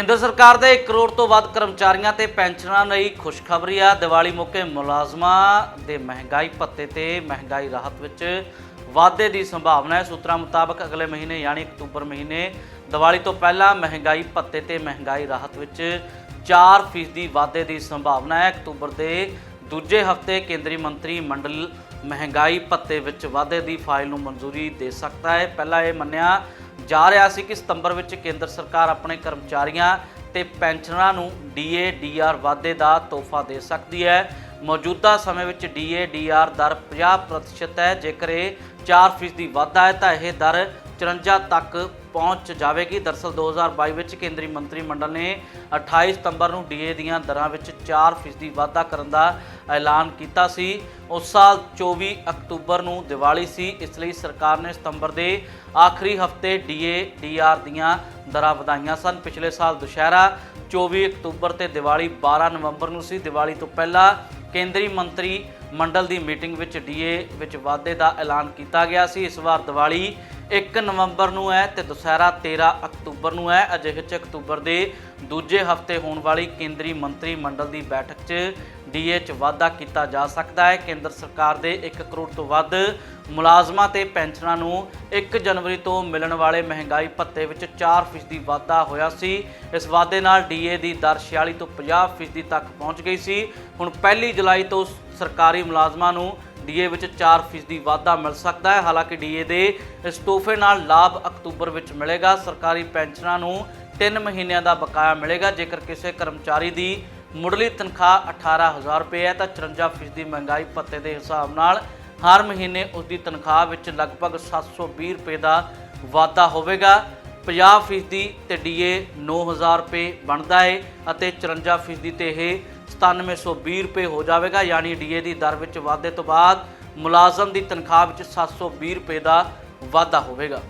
ਕੇਂਦਰ ਸਰਕਾਰ ਦੇ 1 ਕਰੋੜ ਤੋਂ ਵੱਧ ਕਰਮਚਾਰੀਆਂ ਤੇ ਪੈਨਸ਼ਨਰਾਂ ਲਈ ਖੁਸ਼ਖਬਰੀ ਆ। ਦੀਵਾਲੀ ਮੌਕੇ ਮੁਲਾਜ਼ਮਾਂ ਦੇ ਮਹਿੰਗਾਈ ਭੱਤੇ ਤੇ ਮਹਿੰਗਾਈ ਰਾਹਤ ਵਿੱਚ ਵਾਧੇ ਦੀ ਸੰਭਾਵਨਾ ਹੈ। ਸੂਤਰਾਂ ਮੁਤਾਬਕ ਅਗਲੇ ਮਹੀਨੇ ਯਾਨੀ ਅਕਤੂਬਰ ਮਹੀਨੇ ਦੀਵਾਲੀ ਤੋਂ ਪਹਿਲਾਂ ਮਹਿੰਗਾਈ ਭੱਤੇ ਤੇ ਮਹਿੰਗਾਈ ਰਾਹਤ ਵਿੱਚ 4% ਦੀ ਵਾਧੇ ਦੀ ਸੰਭਾਵਨਾ ਹੈ। ਅਕਤੂਬਰ ਦੇ ਦੂਜੇ ਹਫ਼ਤੇ ਕੇਂਦਰੀ ਮੰਤਰੀ ਮੰਡਲ ਮਹਿੰਗਾਈ ਭੱਤੇ ਵਿੱਚ ਵਾਧੇ ਦੀ ਫਾਈਲ ਨੂੰ ਮਨਜ਼ੂਰੀ ਦੇ ਸਕਦਾ ਹੈ। ਪਹਿਲਾਂ ਇਹ ਮੰਨਿਆ ਜਾ ਰਿਹਾ ਸੀ ਕਿ ਸਤੰਬਰ ਵਿੱਚ ਕੇਂਦਰ ਸਰਕਾਰ ਆਪਣੇ ਕਰਮਚਾਰੀਆਂ ਤੇ ਪੈਨਸ਼ਨਰਾਂ ਨੂੰ ਡੀਏ ਡੀਆਰ ਵਾਧੇ ਦਾ ਤੋਹਫਾ ਦੇ ਸਕਦੀ ਹੈ। ਮੌਜੂਦਾ ਸਮੇਂ ਵਿੱਚ ਡੀਏ ਡੀਆਰ ਦਰ 50% ਹੈ। ਜੇਕਰ ਇਹ 4% ਵਾਧਾ ਹੈ ਤਾਂ ਇਹ ਦਰ 54 ਤੱਕ ਪਹੁੰਚ ਜਾਵੇਗੀ। ਦਰਸਲ 2022 ਵਿੱਚ ਕੇਂਦਰੀ ਮੰਤਰੀ ਮੰਡਲ ਨੇ 28 ਸਤੰਬਰ ਨੂੰ ਡੀਏ ਦੀਆਂ ਦਰਾਂ ਵਿੱਚ 4% ਵਾਧਾ ਕਰਨ ਦਾ ਐਲਾਨ ਕੀਤਾ ਸੀ। ਉਸ ਸਾਲ 24 ਅਕਤੂਬਰ ਨੂੰ ਦੀਵਾਲੀ ਸੀ। ਇਸ ਲਈ ਸਰਕਾਰ ਨੇ ਸਤੰਬਰ ਦੇ ਆਖਰੀ ਹਫ਼ਤੇ ਡੀਏ ਡੀਆਰ ਦੀਆਂ ਦਰਾਂ ਵਧਾਈਆਂ ਸਨ। ਪਿਛਲੇ ਸਾਲ ਦੁਸ਼ਹਿਰਾ 24 ਅਕਤੂਬਰ ਤੇ ਦੀਵਾਲੀ 12 ਨਵੰਬਰ ਨੂੰ ਸੀ। ਦੀਵਾਲੀ ਤੋਂ ਪਹਿਲਾਂ ਕੇਂਦਰੀ ਮੰਤਰੀ ਮੰਡਲ ਦੀ ਮੀਟਿੰਗ ਵਿੱਚ ਡੀਏ ਵਿੱਚ ਵਾਧੇ ਦਾ ਐਲਾਨ ਕੀਤਾ ਗਿਆ ਸੀ। ਇਸ ਵਾਰ ਦੀਵਾਲੀ 1 ਨਵੰਬਰ ਨੂੰ ਹੈ ਤੇ ਦੁਸਹਿਰਾ 13 ਅਕਤੂਬਰ ਨੂੰ ਹੈ। ਅਜਿਹੇ 'ਚ ਅਕਤੂਬਰ ਦੇ ਦੂਜੇ ਹਫ਼ਤੇ ਹੋਣ ਵਾਲੀ ਕੇਂਦਰੀ ਮੰਤਰੀ ਮੰਡਲ ਦੀ ਬੈਠਕ 'ਚ ਡੀਏ 'ਚ ਵਾਧਾ ਕੀਤਾ ਜਾ ਸਕਦਾ ਹੈ। ਕੇਂਦਰ ਸਰਕਾਰ ਦੇ 1 ਕਰੋੜ ਤੋਂ ਵੱਧ ਮੁਲਾਜ਼ਮਾਂ ਤੇ ਪੈਨਸ਼ਨਾਂ ਨੂੰ 1 ਜਨਵਰੀ ਤੋਂ ਮਿਲਣ ਵਾਲੇ ਮਹਿੰਗਾਈ ਭੱਤੇ ਵਿੱਚ 4% ਦੀ ਵਾਧਾ ਹੋਇਆ ਸੀ। ਇਸ ਵਾਧੇ ਨਾਲ ਡੀਏ ਦੀ ਦਰ 46 ਤੋਂ 50% ਤੱਕ ਪਹੁੰਚ ਗਈ ਸੀ। ਹੁਣ 1 ਜੁਲਾਈ ਤੋਂ ਸਰਕਾਰੀ ਮੁਲਾਜ਼ਮਾਂ ਨੂੰ ਡੀਏ ਵਿੱਚ 4% ਦੀ ਵਾਧਾ ਮਿਲ ਸਕਦਾ ਹੈ। ਹਾਲਾਂਕਿ ਡੀਏ ਦੇ ਇਸ ਤੋਹਫੇ ਨਾਲ ਲਾਭ ਅਕਤੂਬਰ ਵਿੱਚ ਮਿਲੇਗਾ। ਸਰਕਾਰੀ ਪੈਨਸ਼ਨਾਂ ਨੂੰ 3 ਮਹੀਨਿਆਂ ਦਾ ਬਕਾਇਆ ਮਿਲੇਗਾ। ਜੇਕਰ ਕਿਸੇ ਕਰਮਚਾਰੀ ਦੀ ਮੁੱਢਲੀ ਤਨਖਾਹ 18000 ਰੁਪਏ ਹੈ, ਤਾਂ 54% ਦੀ ਮਹਿੰਗਾਈ ਭੱਤੇ ਦੇ ਹਿਸਾਬ ਨਾਲ ਹਰ ਮਹੀਨੇ ਉਸ ਦੀ ਤਨਖਾਹ ਵਿੱਚ ਲਗਭਗ 720 ਰੁਪਏ ਦਾ ਵਾਧਾ ਹੋਵੇਗਾ। 50% ਦੀ ਤੇ ਡੀਏ 9000 ਰੁਪਏ ਬਣਦਾ ਹੈ ਅਤੇ 54% ਤੇ ਇਹ 9720 ਰੁਪਏ ਹੋ ਜਾਵੇਗਾ, ਯਾਨੀ ਡੀਏ ਦੀ ਦਰ ਵਿੱਚ ਵਾਧੇ ਤੋਂ ਬਾਅਦ ਮੁਲਾਜ਼ਮ ਦੀ ਤਨਖਾਹ ਵਿੱਚ 720 ਰੁਪਏ ਦਾ ਵਾਧਾ ਹੋਵੇਗਾ।